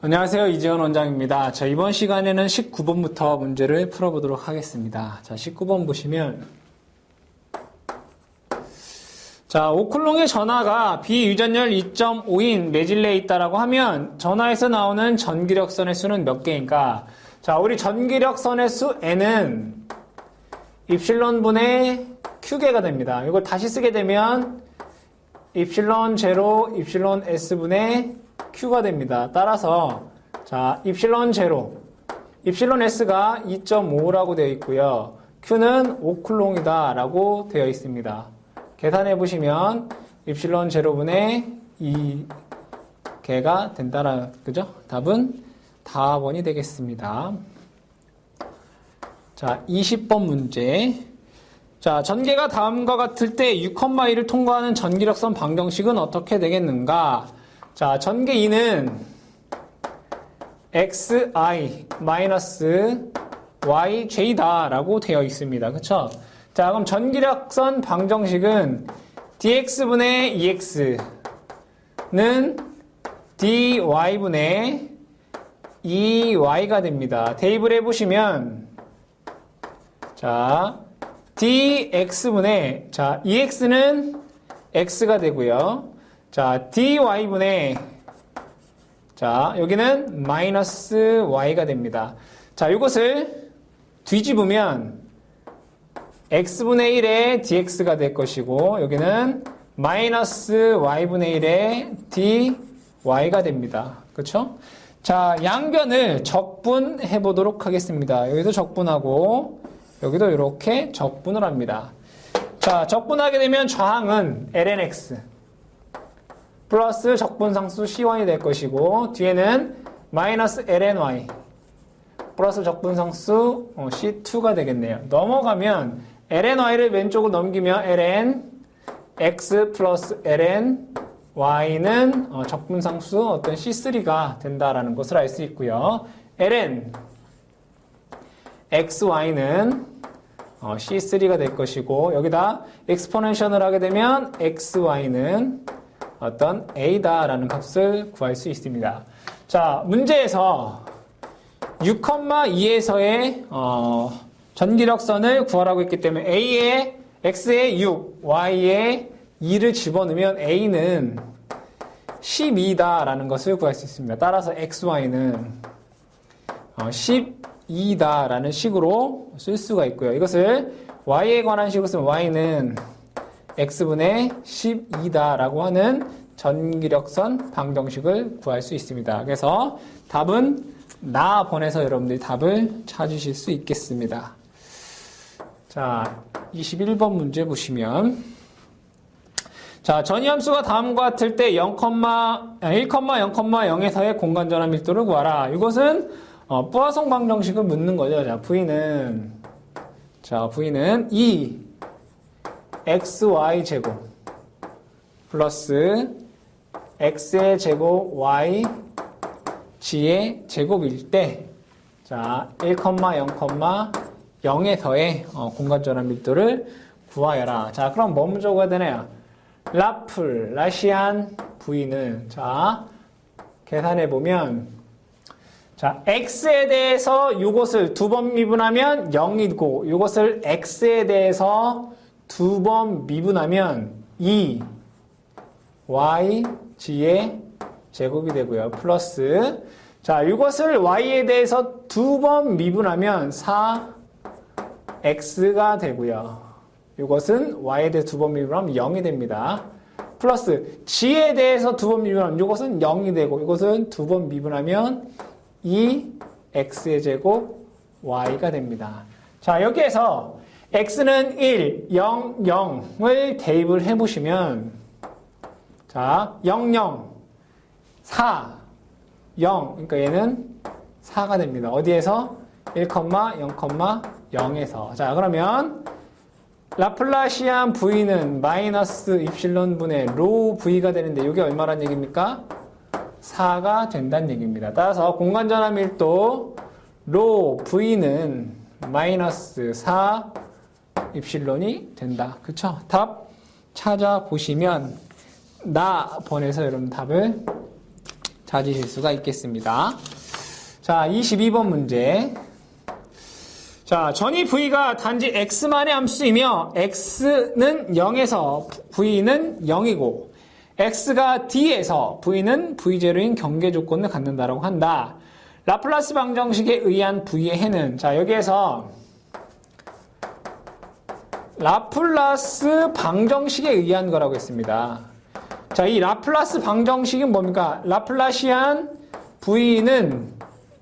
안녕하세요. 이재원 원장입니다. 자, 이번 시간에는 19번부터 문제를 풀어보도록 하겠습니다. 자, 19번 보시면, 자, 오클롱의 전하가 비유전열 2.5인 매질내에 있다라고 하면 전하에서 나오는 전기력선의 수는 몇 개인가? 자, 우리 전기력선의 수 n은 입실론 분의 q개가 됩니다. 이걸 다시 쓰게 되면 입실론 제로, 입실론 s분의 q가 됩니다. 따라서 자 입실론 제로, 입실론 s가 2.5라고 되어 있고요. q는 5쿨롱이다 라고 되어 있습니다. 계산해 보시면 입실론 제로분의 2개가 된다라 그죠? 답은 다번이 되겠습니다. 자 20번 문제 자, 전개가 다음과 같을 때 6,2를 통과하는 전기력선 방정식은 어떻게 되겠는가? 자, 전개 2는 xi yj다 라고 되어 있습니다. 그쵸? 자, 그럼 전기력선 방정식은 dx분의 ex는 dy분의 ey가 됩니다. 대입을 해보시면 자, dx분의 자, ex는 x가 되고요. 자, dy분의 자, 여기는 마이너스 y가 됩니다. 자, 이것을 뒤집으면 x분의 1의 dx가 될 것이고 여기는 마이너스 y분의 1의 dy가 됩니다. 그렇죠? 자, 양변을 적분해 보도록 하겠습니다. 여기도 적분하고 여기도 이렇게 적분을 합니다. 자, 적분하게 되면 저항은 lnx 플러스 적분상수 C1이 될 것이고 뒤에는 마이너스 lny 플러스 적분상수 어, C2가 되겠네요. 넘어가면 lny를 왼쪽으로 넘기면 ln x 플러스 ln y는 어, 적분상수 어떤 C3가 된다라는 것을 알 수 있고요. ln xy는 어, C3가 될 것이고 여기다 엑스포넨션을 하게 되면 xy는 어떤 a다라는 값을 구할 수 있습니다. 자, 문제에서 6,2에서의 어, 전기력선을 구하라고 했기 때문에 a에 x에 6, y에 2를 집어넣으면 a는 12다라는 것을 구할 수 있습니다. 따라서 xy는 어, 12다라는 식으로 쓸 수가 있고요. 이것을 y에 관한 식으로 쓰면 y는 x분의 12다라고 하는 전기력선 방정식을 구할 수 있습니다. 그래서 답은 나 번에서 여러분들이 답을 찾으실 수 있겠습니다. 자, 21번 문제 보시면 자, 전이함수가 다음과 같을 때 0, 1,0,0에서의 공간 전환 밀도를 구하라. 이것은 어, 뿌화성 방정식을 묻는 거죠. 자, V는 자, V는 2 xy 제곱 플러스 x의 제곱 y g의 제곱일 때 자, 1,0,0에서의 어, 공간전환 밀도를 구하여라. 자, 그럼 뭐 먼저 구해야 되나요? 라플, 라시안 v는 자, 계산해 보면 자, x에 대해서 이것을 두 번 미분하면 0이고 이것을 x에 대해서 두 번 미분하면 2 y g의 제곱이 되고요. 플러스 자 이것을 y에 대해서 두 번 미분하면 4 x가 되고요. 이것은 y에 대해서 두 번 미분하면 0이 됩니다. 플러스 g에 대해서 두 번 미분하면 이것은 0이 되고 이것은 두 번 미분하면 2 x의 제곱 y가 됩니다. 자 여기에서 x는 1, 0, 0을 대입을 해보시면 자, 0, 0, 4, 0 그러니까 얘는 4가 됩니다. 어디에서? 1, 0, 0에서 자 그러면 라플라시안 v는 마이너스 입실론 분의 로 v가 되는데 이게 얼마란 얘기입니까? 4가 된다는 얘기입니다. 따라서 공간전환 밀도 로 v는 마이너스 4 입실론이 된다. 그쵸? 답 찾아보시면 나 번에서 여러분 답을 찾으실 수가 있겠습니다. 자, 22번 문제. 자, 전이 v가 단지 x만의 함수이며 x는 0에서 v는 0이고 x가 d에서 v는 v0인 경계 조건을 갖는다라고 한다. 라플라스 방정식에 의한 v의 해는 자, 여기에서 라플라스 방정식에 의한 거라고 했습니다. 자, 이 라플라스 방정식은 뭡니까? 라플라시안 v는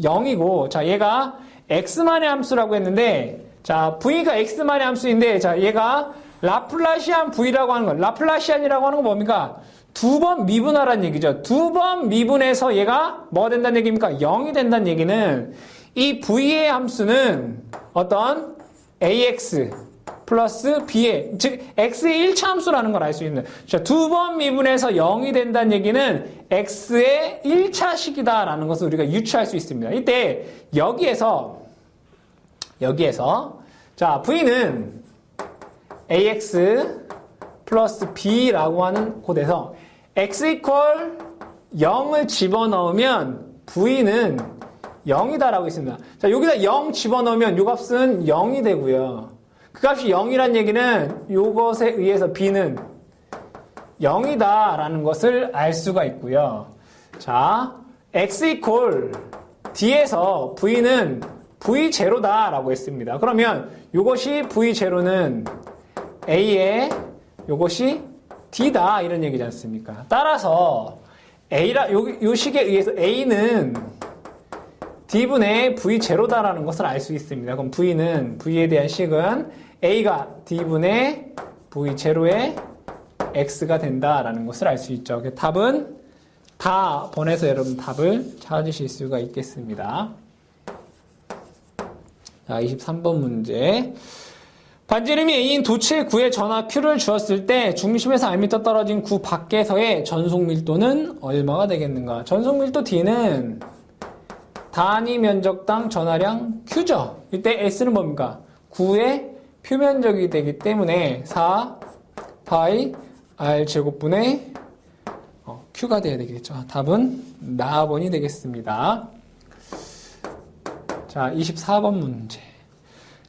0이고, 자, 얘가 x만의 함수라고 했는데, 자, v가 x만의 함수인데, 자, 얘가 라플라시안 v라고 하는 거, 라플라시안이라고 하는 건 뭡니까? 두 번 미분하라는 얘기죠. 두 번 미분해서 얘가 뭐가 된다는 얘기입니까? 0이 된다는 얘기는 이 v의 함수는 어떤 ax 플러스 b의 즉 x의 1차 함수라는 걸 알 수 있는 두 번 미분해서 0이 된다는 얘기는 x의 1차식이다라는 것을 우리가 유추할 수 있습니다. 이때 여기에서 여기에서 자 v는 ax 플러스 b라고 하는 곳에서 x 이퀄 0을 집어넣으면 v는 0이다라고 있습니다. 자 여기다 0 집어넣으면 요 값은 0이 되고요. 그 값이 0이란 얘기는 이것에 의해서 b는 0이다라는 것을 알 수가 있고요. 자, x 이퀄 d에서 v는 v0다라고 했습니다. 그러면 이것이 v0는 a의 이것이 d다 이런 얘기지 않습니까? 따라서 a라 요, 요 식에 의해서 a는 d분의 v0다라는 것을 알 수 있습니다. 그럼 v는 v에 대한 식은 a가 d분의 v0의 x가 된다라는 것을 알 수 있죠. 답은 다 번에서 여러분 답을 찾으실 수가 있겠습니다. 자, 23번 문제. 반지름이 A인 도체 구의 전하 Q를 주었을 때 중심에서 1m 떨어진 구 밖에서의 전속 밀도는 얼마가 되겠는가? 전속 밀도 D는 단위 면적당 전하량 Q죠. 이때 S는 뭡니까? 9의 표면적이 되기 때문에 4 파이 R 제곱분의 어, Q가 돼야 되겠죠. 답은 나번이 되겠습니다. 자, 24번 문제.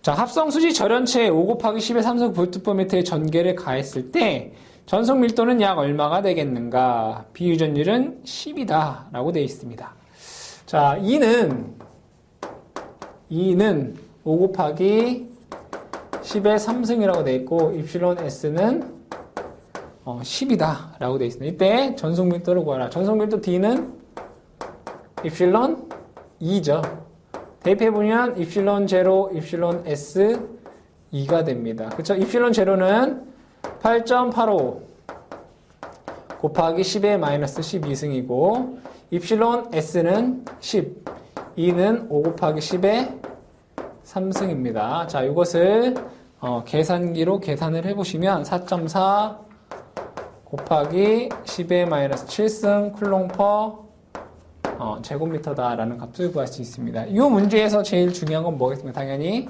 자, 합성수지 절연체에 5 곱하기 10의 3성 볼트포미터의 전개를 가했을 때 전속 밀도는 약 얼마가 되겠는가? 비유전율은 10이다. 라고 되어 있습니다. 자, 2는 2는 5 곱하기 10의 3승이라고 되어 있고 입실론 S는 어, 10이다 라고 되어 있습니다. 이때 전속 밀도를 구하라. 전속 밀도 D는 입실론 2죠. 대입해보면 입실론 제로, 입실론 S 2가 됩니다. 그쵸? 입실론 제로는 8.85 곱하기 10의 마이너스 12승이고 입실론 S는 10, 2는 5 곱하기 10의 3승입니다. 자, 이것을 어, 계산기로 계산을 해보시면 4.4 곱하기 10의 마이너스 7승 쿨롱 퍼 어, 제곱미터다라는 값을 구할 수 있습니다. 이 문제에서 제일 중요한 건 뭐겠습니까? 당연히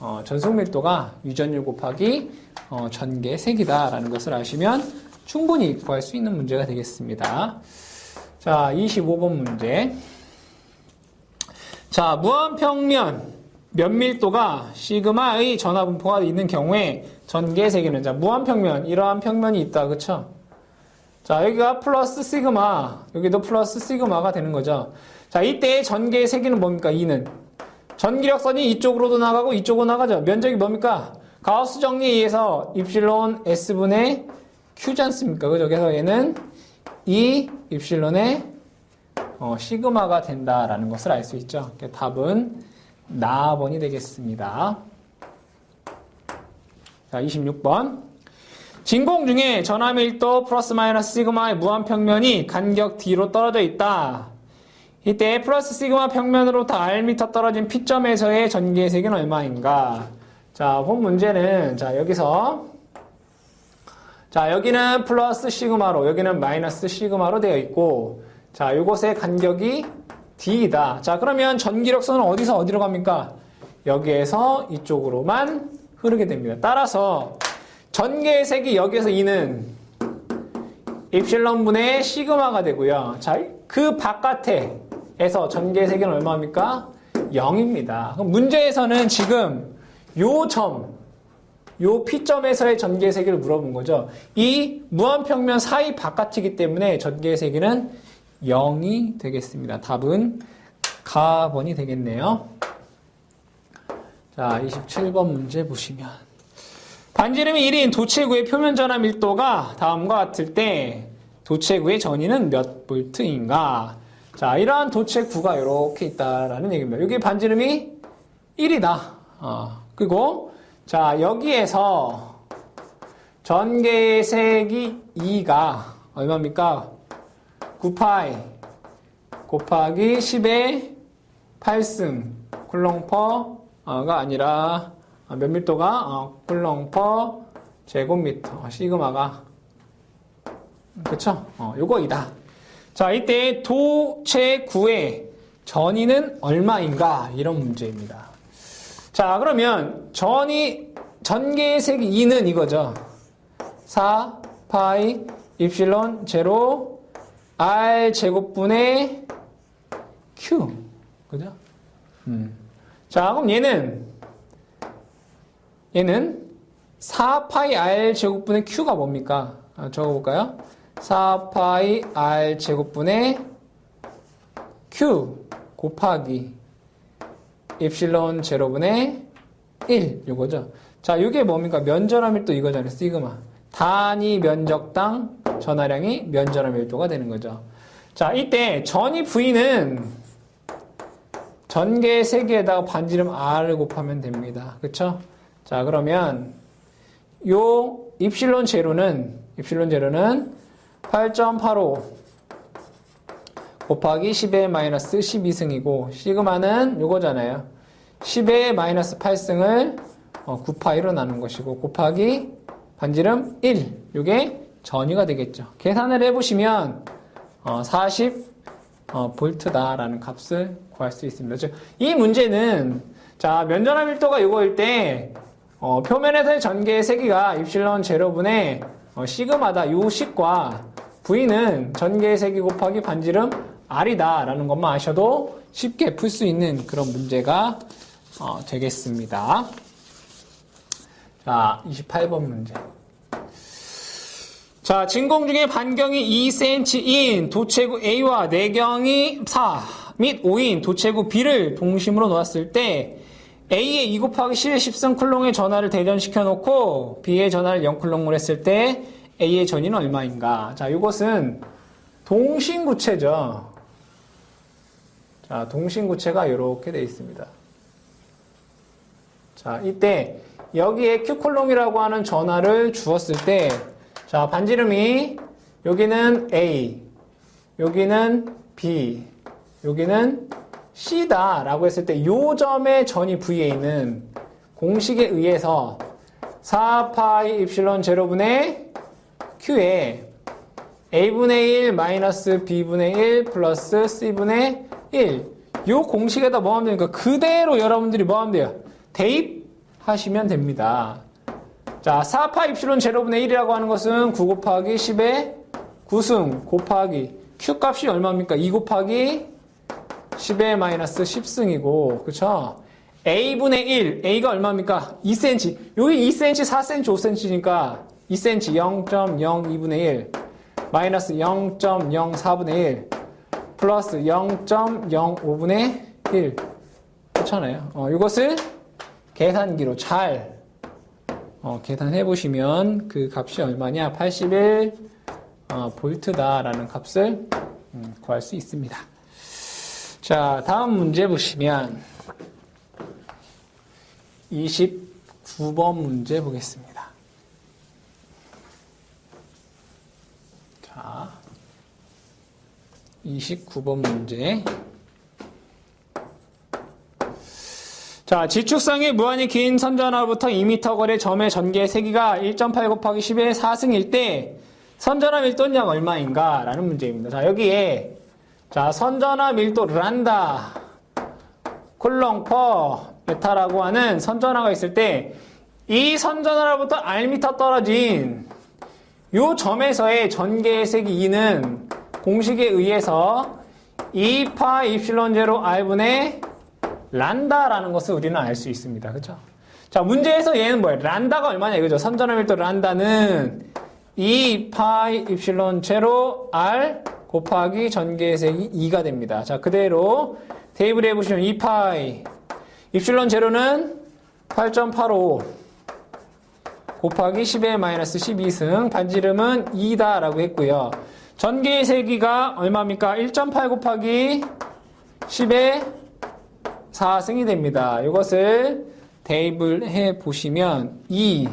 어, 전속 밀도가 유전율 곱하기 어, 전개 색이다라는 것을 아시면 충분히 구할 수 있는 문제가 되겠습니다. 자, 25번 문제. 자, 무한평면 면밀도가 시그마의 전화분포가 있는 경우에 전개 세기는 자, 무한평면 이러한 평면이 있다. 그쵸? 자, 여기가 플러스 시그마, 여기도 플러스 시그마가 되는 거죠. 자, 이때 전개의 세기는 뭡니까? 2는. 전기력선이 이쪽으로도 나가고 이쪽으로 나가죠. 면적이 뭡니까? 가우스 정리에 의해서 입실론 S분의 Q지 않습니까? 그죠? 그래서 얘는 2 입실론의 어, 시그마가 된다라는 것을 알 수 있죠. 답은 나번이 되겠습니다. 자, 26번. 진공 중에 전함밀도 플러스 마이너스 시그마의 무한평면이 간격 D로 떨어져 있다. 이때 플러스 시그마 평면으로부터 R미터 떨어진 P점에서의 전기의 색은 얼마인가? 자, 본 문제는 자, 여기서 자, 여기는 플러스 시그마로, 여기는 마이너스 시그마로 되어 있고 자, 이곳의 간격이 D이다. 자, 그러면 전기력선은 어디서 어디로 갑니까? 여기에서 이쪽으로만 흐르게 됩니다. 따라서 전개의 색이 여기에서 2는 입실론분의 시그마가 되고요. 자, 그 바깥에서 전개의 세기는 얼마입니까? 0입니다. 그럼 문제에서는 지금 요 점, 요 P점에서의 전개의 세기를 물어본 거죠. 이 무한평면 사이 바깥이기 때문에 전개의 세기는 0이 되겠습니다. 답은 가번이 되겠네요. 자, 27번 문제 보시면. 반지름이 1인 도체구의 표면 전압 밀도가 다음과 같을 때 도체구의 전위는 몇 볼트인가? 자, 이러한 도체구가 이렇게 있다라는 얘기입니다. 여기 반지름이 1이다. 어, 그리고 자, 여기에서 전개색이 2가 얼마입니까? 9파이 곱하기 10의 8승 쿨롱퍼가 아니라 몇 밀도가 어, 쿨롱퍼 제곱미터 시그마가 그쵸? 어, 요거이다. 자, 이때 도체 구의 전위는 얼마인가? 이런 문제입니다. 자, 그러면 전이 전개의 색이 2는 이거죠. 4 파이 입실론 제로 r 제곱분의 q. 그죠? 음. 자, 그럼 얘는 얘는 4 파이 r 제곱분의 q가 뭡니까? 아, 적어볼까요? 4 파이 r 제곱분의 q 곱하기 입실론 제로분의 1 요거죠. 자, 이게 뭡니까? 면전화 밀도 이거잖아요. 시그마. 단위 면적당 전하량이 면전화 밀도가 되는 거죠. 자, 이때 전위 V는 전개 세개에다가 반지름 R을 곱하면 됩니다. 그쵸? 자, 그러면 요 입실론 제로는 입실론 제로는 8.85 곱하기 10의 마이너스 12승이고 시그마는 요거잖아요. 10의 마이너스 8승을 9파이로 나눈 것이고 곱하기 반지름 1 요게 전위가 되겠죠. 계산을 해보시면 40 어, 볼트다라는 값을 구할 수 있습니다. 즉, 이 문제는 자 면전화 밀도가 요거일 때 어, 표면에서의 전개의 세기가 입실론 제로분의 어, 시그마다 요 식과 V는 전개의 세기 곱하기 반지름 R이다 라는 것만 아셔도 쉽게 풀 수 있는 그런 문제가 어, 되겠습니다. 자, 28번 문제. 자, 진공 중에 반경이 2cm인 도체구 A와 내경이 4 및 5인 도체구 B를 동심으로 놓았을 때 A의 2 곱하기 10의 10승 쿨롱의 전하를 대전시켜 놓고 B의 전하를 0쿨롱을 했을 때 A의 전위는 얼마인가? 자, 이것은 동심 구체죠. 자, 동심구체가 이렇게 되어 있습니다. 자, 이때 여기에 Q콜롬이라고 하는 전하를 주었을 때 자, 반지름이 여기는 A, 여기는 B, 여기는 C다 라고 했을 때이 점의 전이 V에 있는 공식에 의해서 4파이 입실론 제로분의 Q에 A분의 1 마이너스 B분의 1 플러스 C분의 1. 이 공식에다 뭐 하면 됩니까? 그대로 여러분들이 뭐 하면 돼요? 대입하시면 됩니다. 자, 4파 입실론 제로분의 1이라고 하는 것은 9 곱하기 10의 9승 곱하기 Q 값이 얼마입니까? 2 곱하기 10의 마이너스 10승이고, 그쵸? A분의 1, A가 얼마입니까? 2cm. 여기 2cm, 4cm, 5cm니까 2cm 0.02분의 1, 마이너스 0.04분의 1, 플러스 0.05분의 1. 그렇잖아요. 어, 이것을 계산기로 잘 어, 계산해 보시면 그 값이 얼마냐? 81 어, 볼트다라는 값을 음, 구할 수 있습니다. 자, 다음 문제 보시면 29번 문제 보겠습니다. 자, 29번 문제. 자, 지축상의 무한히 긴 선전화부터 2m 거리 점의 전개 세기가 1.8 곱하기 10의 4승일 때 선전화 밀도량 얼마인가? 라는 문제입니다. 자, 여기에 자, 선전화 밀도 란다 콜롱 퍼 베타라고 하는 선전화가 있을 때 이 선전화로부터 R미터 떨어진 요 점에서의 전개의 색이 2는 공식에 의해서 2파 입실론 제로 r분의 란다라는 것을 우리는 알 수 있습니다. 그죠? 자, 문제에서 얘는 뭐예요? 란다가 얼마냐 이거죠? 선전화 밀도 란다는 2파이 입실론 제로 r 곱하기 전개의 색이 2가 됩니다. 자, 그대로 테이블에 보시면 2파이 입실론 제로는 8.85 곱하기 10의 마이너스 12승 반지름은 2다라고 했고요. 전개의 세기가 얼마입니까? 1.8 곱하기 10의 4승이 됩니다. 이것을 대입을 해 보시면 2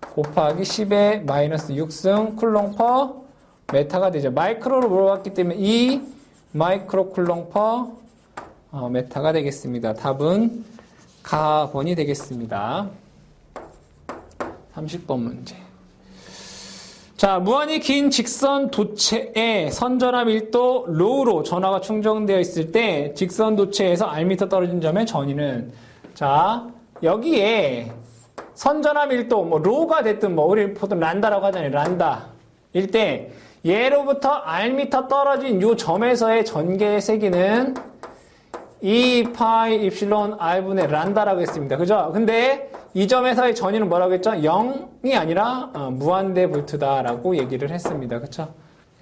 곱하기 10의 마이너스 6승 쿨롱 퍼 메타가 되죠. 마이크로로 물어봤기 때문에 2 마이크로 쿨롱 퍼 어, 메타가 되겠습니다. 답은 가번이 되겠습니다. 30번 문제. 자, 무한히 긴 직선 도체에 선전화 밀도 로우로 전화가 충전되어 있을 때 직선 도체에서 R미터 떨어진 점의 전위는 자, 여기에 선전화 밀도 뭐 로우가 됐든 뭐 우리 보통 란다라고 하잖아요. 란다. 일 때 얘로부터 R미터 떨어진 요 점에서의 전개의 세기는 2파이 입실론 R분의 란다라고 했습니다. 그죠? 근데 이 점에서의 전위는 뭐라고 했죠? 0이 아니라 어, 무한대 볼트다라고 얘기를 했습니다. 그쵸?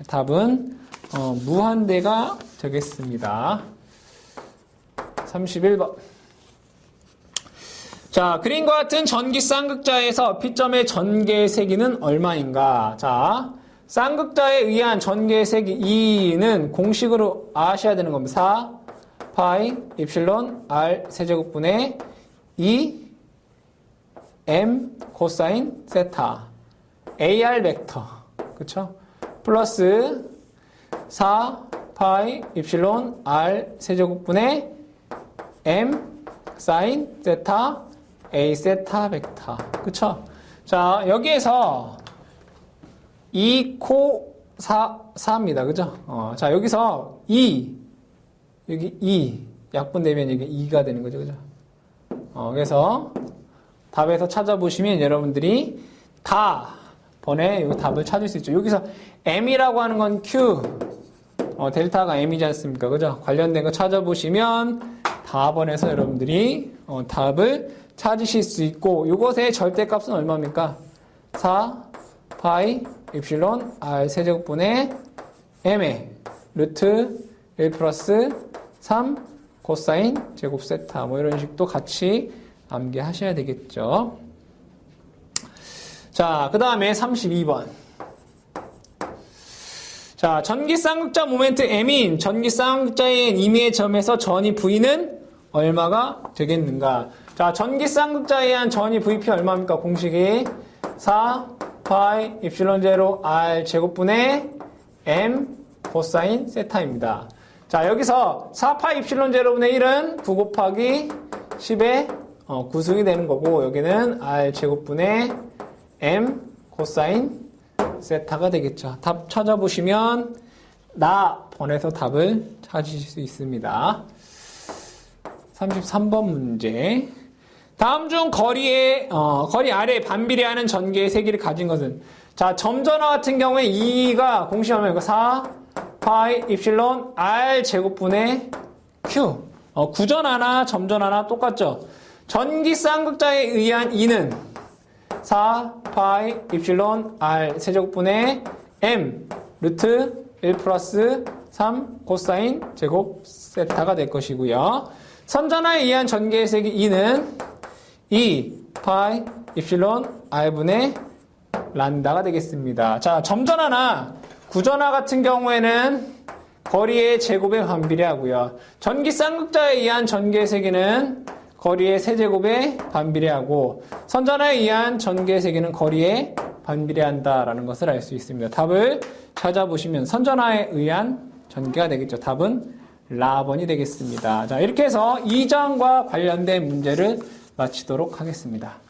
답은 어, 무한대가 되겠습니다. 31번. 자, 그림과 같은 전기 쌍극자에서 P점의 전개의 세기는 얼마인가? 자, 쌍극자에 의한 전개의 세기 2는 공식으로 아셔야 되는 겁니다. 4 파이 입실론 R 세제곱분의 2 M 코사인 세타 AR 벡터 그쵸? 플러스 4 파이 입실론 R 세제곱분의 M 사인 세타 A 세타 벡터 그쵸? 자 여기에서 2코 4, 4입니다 그죠? 어, 자 여기서 2 여기 2 약분 되면 이게 2가 되는 거죠 그죠? 어, 그래서 답에서 찾아보시면 여러분들이 다 번에 이 답을 찾을 수 있죠. 여기서 m이라고 하는 건 q, 어, 델타가 m이지 않습니까? 그죠? 관련된 거 찾아보시면 다번에서 여러분들이 어, 답을 찾으실 수 있고 이것의 절대값은 얼마입니까? 4 파이 입실론 r 세제곱분의 m의 루트 1 플러스 3 코사인 제곱 세타 뭐 이런 식도 같이 암기하셔야 되겠죠. 자, 그 다음에 32번. 자, 전기 쌍극자 모멘트 M인 전기 쌍극자의 임의의 점에서 전이 V는 얼마가 되겠는가? 자, 전기 쌍극자에 의한 전이 VP 얼마입니까? 공식이 4 파이 입실론 제로 R 제곱분의 M 코사인 세타입니다. 자, 여기서 4파이 입실론 제로분의 1은 9 곱하기 10의 어, 구승이 되는 거고 여기는 r 제곱분의 m 코사인 세타가 되겠죠. 답 찾아보시면 나 번에서 답을 찾으실 수 있습니다. 33번 문제. 다음 중 거리에 어, 거리 아래 반비례하는 전개의 세기를 가진 것은 자 점전화 같은 경우에 2가 공식 얼마입니까? 4 파이 입실론 r 제곱분의 q 어, 구전하나 점전하나 똑같죠. 전기 쌍극자에 의한 2는 4 파이 입실론 r 세제곱분의 m 루트 1 플러스 3 코사인 제곱 세타가 될 것이고요. 선전하에 의한 전개의 세기 2는 2 파이 입실론 r분의 란다가 되겠습니다. 자, 점전하나 구전화 같은 경우에는 거리의 제곱에 반비례하고요. 전기 쌍극자에 의한 전개의 세기는 거리의 세제곱에 반비례하고 선전화에 의한 전개의 세기는 거리에 반비례한다라는 것을 알 수 있습니다. 답을 찾아보시면 선전화에 의한 전개가 되겠죠. 답은 라번이 되겠습니다. 자, 이렇게 해서 2장과 관련된 문제를 마치도록 하겠습니다.